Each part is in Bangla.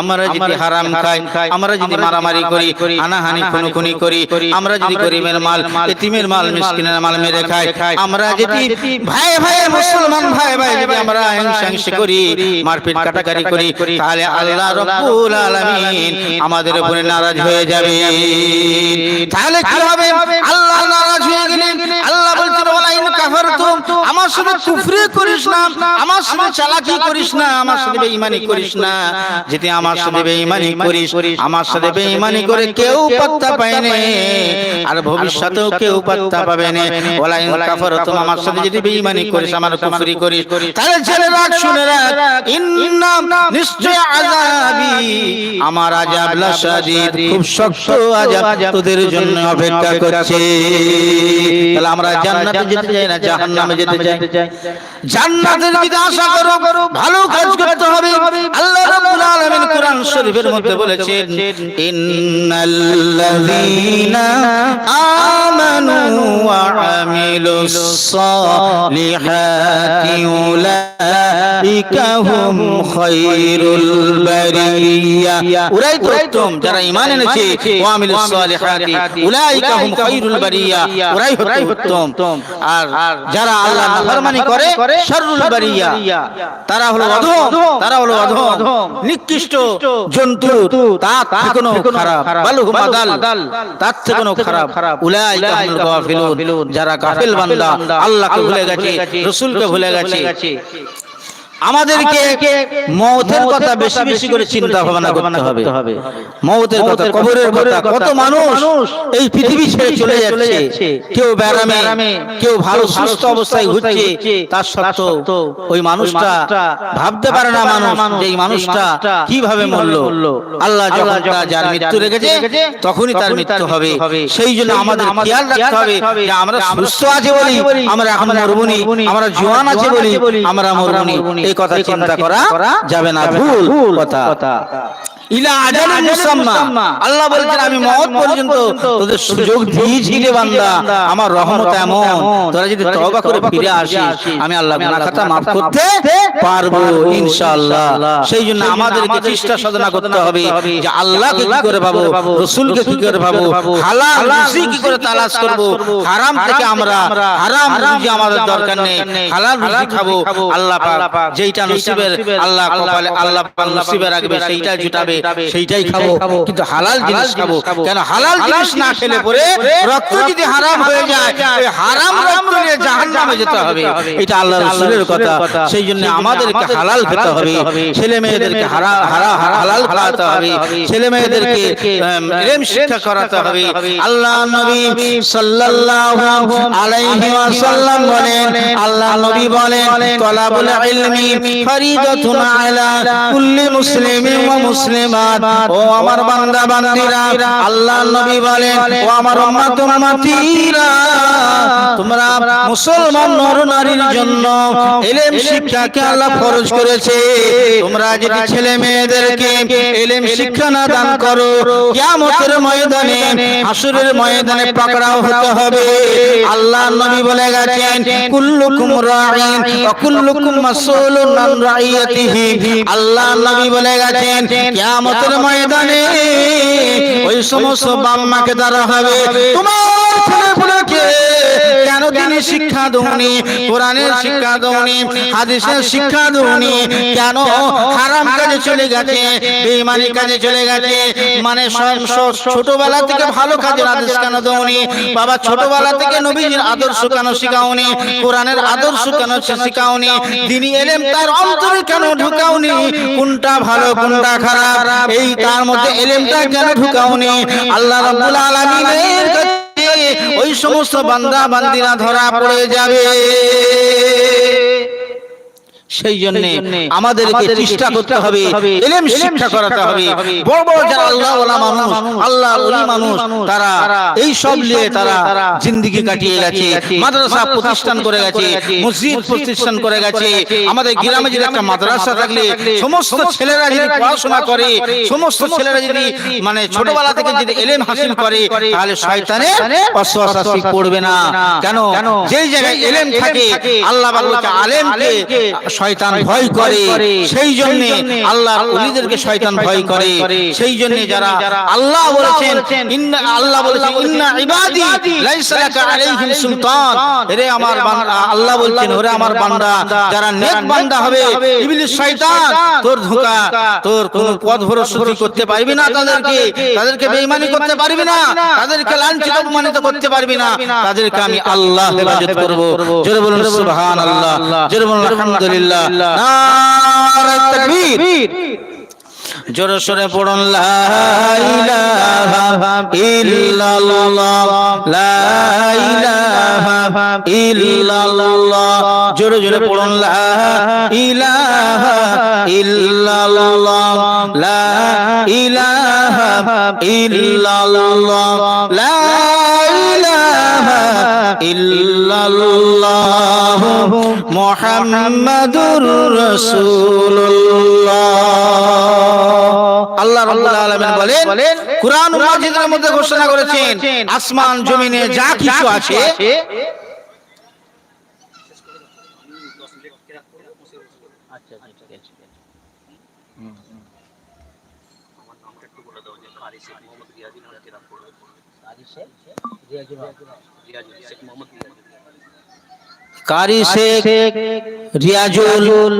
আমরা যদি হারাম খাই আমরা যদি মারামারি করি হানাহানি খুনোখুনি করি আমরা যদি গরিবের মাল এতিমের মাল মিসকিনের মাল মেরে খাই আমরা যদি ভাই ভাই মুসলমান ভাই ভাই যদি আমরা হিংসাংসি করি মারপিট কাটাকারি করি তাহলে আল্লাহ রব্বুল আলামিন আমাদের উপরে নারাজ হয়ে যাবে। তাহলে কি হবে? আল্লাহ নারাজ হয়ে গেলে আল্লাহ বলছেন ওয়ালা ইন কাফারতুম আমার সাথে কুফরি করিস না আমার সাথে চালাকি করিস না আমার সাথে বেঈমানি করিস না। যদি আমার সাথে বেঈমানি করিস আমার সাথে বেঈমানি করে কেউ পাত্তা পায় না। আর ভবিষ্যতেও কেউ পাত্তা পাবে না। ওয়ালা ইন কাফারতুম আমার সাথে যদি বেঈমানি করিস আমার কুফরি করিস। তাহলে জেনে রাখ শুনে রাখ। ইন্না নিশ্চয় আযাবি আমার আযাব লাশাদীদ। খুব শক্ত আযাব তোদের জন্য অপেক্ষা করছে। তাহলে আমরা জান্নাতে যেতে চাই না? জাহান্নামে যেতে চাই? জান্নাতের যদি আশা করো ভালো কাজ করতে হবে। আল্লাহ রাব্বুল আলামিন কোরআন শরীফের মধ্যে বলেছেন ইন্নাল্লাযীনা আমানু ওয়া আমিলুস সালিহাতি উলাইকা হুম খায়রুল বারিয়া। ওরাই তো উত্তম যারা ঈমান এনেছে ওয়া আমিলুস সালিহাতি উলাইকা হুম খায়রুল বারিয়া। ওরাই হচ্ছে উত্তম। আর যারা আল্লাহ নাফরমানি করে শাররুল বারিয়া। তারা হলো অধম। তারা হলো অধম। নিকৃষ্ট জন্তু তার থেকে কোনো খারাপ। বালুহুম মাদাল তার থেকে কোনো খারাপ। উলাইকা হুমুল গাফিলুন। যারা গাফিল বান্দা আল্লাহকে ভুলে গেছে রাসূলকে ভুলে গেছে। আমাদেরকে মৌতের কথা বেশি বেশি করে চিন্তা ভাবনা করতে হবে। মৌতের কথা কবরের কথা কত মানুষ এই পৃথিবী ছেড়ে চলে যাচ্ছে। কেউ ব্যারামে কেউ ভালো সুস্থ অবস্থায় ঘুরছে তার সত্ত্বেও ওই মানুষটা ভাবতে পারে না মানুষ এই মানুষটা কীভাবে মরলো। আল্লাহ যখন যার মৃত্যু রেখেছে তখনই তার মৃত্যু হবে। সেই জন্য আমাদের খেয়াল রাখতে হবে যে আমরা সুস্থ আছে বলি আমরা এখন মরবনি আমরা জোয়ান আছে বলি। আমরা মরবনি এই কথা চিন্তা করা যাবে না ভুল কথা। ইলা মুসাম্মা। আল্লাহ বলছেন আমি মওত পর্যন্ত তোদের সুযোগ দিয়েছি রে বান্দা। আমার রহমত এমন। তোরা যদি তওবা করে ফিরে আসিস আমি আল্লাহ গুনাহ খাতা maaf করতে পারব ইনশাআল্লাহ। সেই জন্য আমাদেরকে চেষ্টা সাধনা করতে হবে। যে আল্লাহকে কি করে পাবো রাসূলকে কি করে পাবো হালাল রুজি কি করে তালাশ করব হারাম থেকে আমরা হারাম রুজি আমাদের দরকার নেই। হালাল রুজি খাব আল্লাহ পাক যেইটা নসিবের আল্লাহ কপালে আল্লাহ পাক নসিবে রাখবে সেইটা জুটাবে সেইটাই খাব। কিন্তু হালাল জিনিস খাব। কেন হালাল জিনিস না খেলে পরে রক্ত যদি হারাম হয়ে যায় ওই হারাম রক্ত নিয়ে জাহান্নামে যেতে হবে এটা আল্লাহ রাসূলের কথা। সেই জন্য আমাদেরকে হালাল খেতে হবে ছেলে মেয়েদেরকে হালাল খাওয়াতে হবে। ছেলে মেয়েদেরকে ইলম শিক্ষা করাতে হবে। আল্লাহ নবী সাল্লাল্লাহু আলাইহি ওয়াসাল্লাম বলেন আল্লাহ নবী বলেন তলাবুল ইলমি ফরিদাতুন আলা কুল্লি মুসলিমিন ওয়া মুসলিমাত ও আমার বান্দা বান্দিরা আল্লাহ নবী বলেন ও আমার উম্মত উম্মতিরা তোমরা মুসলমান নর নারীর জন্য ইলম শিক্ষাকে আল্লাহ ফরজ করেছে। তোমরা যদি ছেলে মেয়েদেরকে ইলম শিক্ষা না দান করো কিয়ামতের ময়দানে হাসরের ময়দানে পাকড়াও হতে হবে। আল্লাহ নবী বলে গেছেন কুল্লুকুম রাঈন ওয়া কুল্লুকুম মাসউলুন আন রাইয়াতিহি। আল্লাহ নবী বলে গেছেন কিয়ামতের ময়দানে ওই সমস্ত বাম্মাকে দাঁড়া হবে। তোমার ছেলেপুলেকে তিনি শিক্ষা দৌনি কোরআনের শিক্ষা দৌনি হাদিসের শিক্ষা দৌনি কেন হারাম কাজে চলে গেছে বেঈমানি কাজে চলে গেছে মানে স- ছোটবেলা থেকে ভালো কাজের আদেশ কেন দৌনি? বাবা ছোটবেলা থেকে নবীজির আদর্শ কেন শিখাওনি? কোরআনের আদর্শ কেন শিখাওনি? তিনি এলেম তার অন্তরে কেন ঢুকাওনি? কোনটা ভালো কোনটা খারাপ? এই তার মধ্যে এলেমটা কেন ঢুকাওনি? আল্লাহ রাব্বুল আলামিনের কাছে ওই সমস্ত বান্দা বান্দিরা ধরা পড়ে যাবে। সেই জন্য আমাদেরকে চেষ্টা করতে হবে এলেম শিক্ষা করাতে হবে। বড় বড় যারা আল্লাহ মানুষ আল্লাহ ওলি মানুষ তারা এই সব নিয়ে তারা জিন্দেগি কাটিয়ে গেছে মাদ্রাসা প্রতিষ্ঠান করে গেছে মসজিদ প্রতিষ্ঠান করে গেছে আমাদের গ্রামে যদি একটা মাদ্রাসা থাকলে সমস্ত ছেলেরা যদি পড়াশোনা করে সমস্ত ছেলেরা যদি মানে ছোটবেলা থেকে যদি এলেম হাসিল করে তাহলে শয়তানের অশ্বাসী পড়বে না কেন যেই জায়গায় এলেম থাকে আল্লাহ আলেমকে শয়তান ভয় করে। সেই জন্য আল্লাহ ওলিদেরকে শয়তান ভয় করে। সেই জন্য যারা আল্লাহ বলেছেন ইন্না আল্লাহ বলেছেন ইন্না ইবাদি লাইসা লাকা আলাইহিম সুলতান। এরে আমার বান্দা আল্লাহ বলছেন ওরে আমার বান্দা যারা নেক বান্দা হবে ইবলিস শয়তান তোর ধোঁকা তোর কোনো পথ ভরস্তি করতে পারবি না তাদেরকে। তাদেরকে। বেঈমানি করতে পারবি না। তাদেরকে লাঞ্ছিত অপমানিত করতে পারবি না। তাদেরকে আমি আল্লাহ হেফাজত করব। জোরে বলুন সুবহানাল্লাহ জোরে বলুন। আলহামদুলিল্লাহ নারায়ে তাকবীর। জোরে সরে পড়ুন, লা ইলাহা ইল্লাল্লাহ। লা ইলাহা ইল্লাল্লাহ। জোরে জোরে পড়ুন, লা ইলাহা ইল্লাল্লাহ। লা ইলাহা ইল্লাল্লাহ। লা ইল্লাল্লাহ মুহাম্মাদুর রাসূলুল্লাহ। আল্লাহ রাব্বুল আলামিন বলেন কুরআন মাজিদের মধ্যে ঘোষণা করেছেন আসমান জমিনে যা কিছু আছে। কারি শেখ রিয়াজুল রিয়াজুল শেখ রিয়াজুল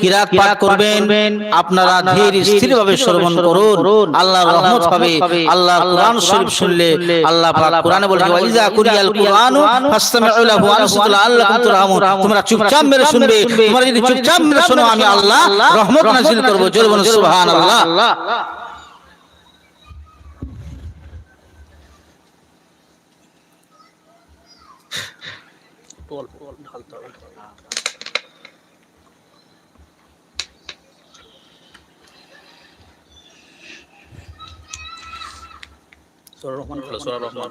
কিরাত পাঠ করবেন। আপনারা ধীর স্থির ভাবে শ্রবণ করুন। আল্লাহর রহমত হবে। আল্লাহ কোরআন শরীফ শুনলে আল্লাহ পাক কোরআনে বলেছে ওয়াইজা কুরিয়াল কুরআনু ফাসতামিউ লাহু আনসিতু লাআল্লাকুম তুরহামুন। তোমরা চুপচাপ মেরে শুনবে। তোমরা যদি চুপচাপ মেরে শোনো আমি আল্লাহ রহমত নাযিল করব জোরে বলুন সুবহানাল্লাহ। সোরা রহমান সোরা রহমান।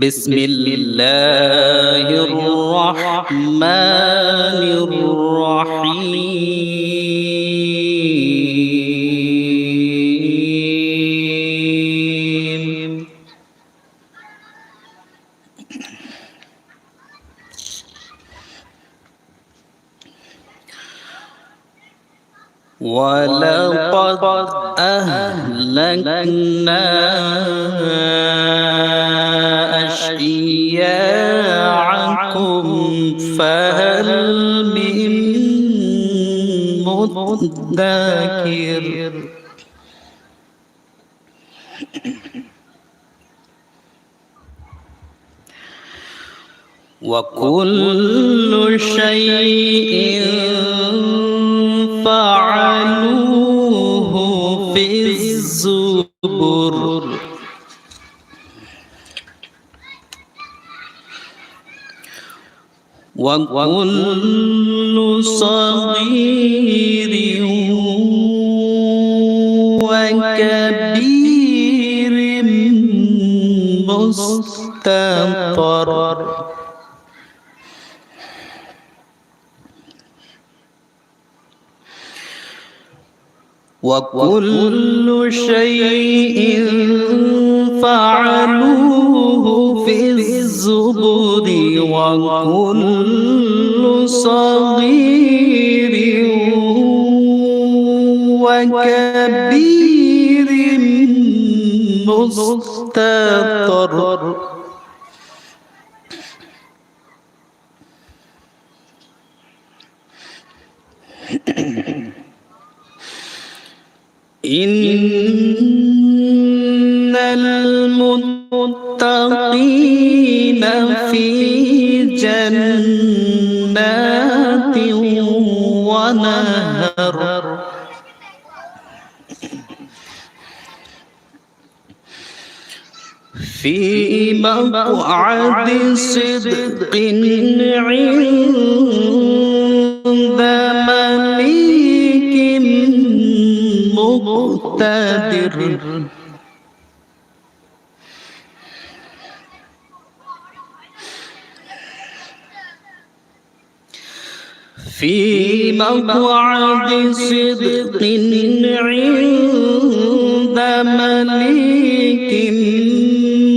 بسم الله الرحمن فهل من مدكر؟ وكل شيء وكل صغير وكبير مستطر. وكل شيء فعلوه وكل صغير وكبير مستطر. إن المتقين في ونهر في مقعد صدق عند مليك مقتدر. في مقعد صدق عند مليك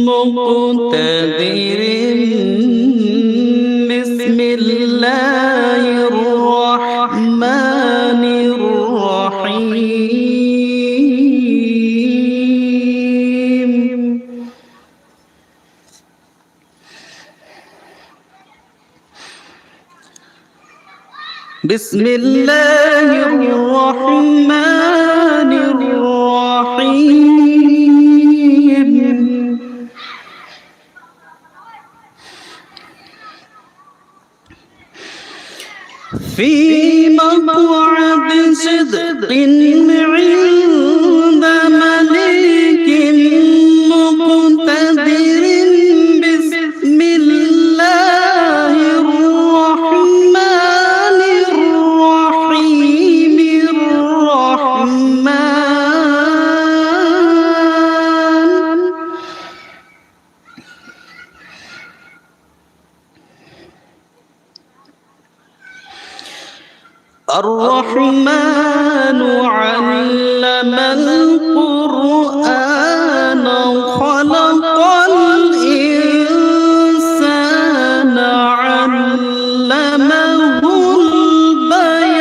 مقتدر. بسم الله الرحمن الرحيم. في مقعد صدق الرحمن علم القرآن خلق الإنسان علمه البيان.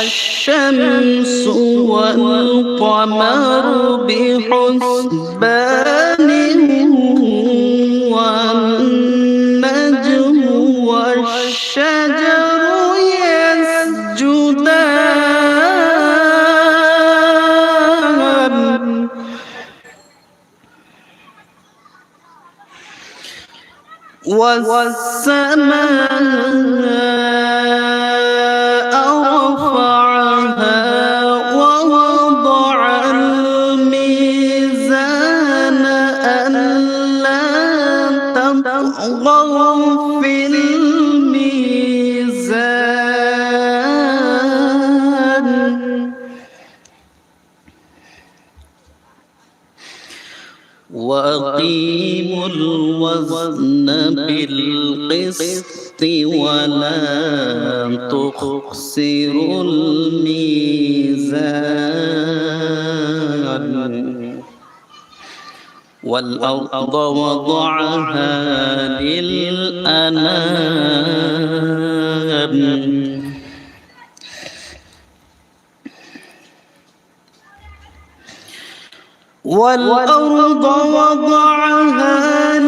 الشمس والقمر بحسبان والنجم والشجر يسجدان. والسماء تخسروا الميزان. والأرض وضعها للأنام. والأرض وضعها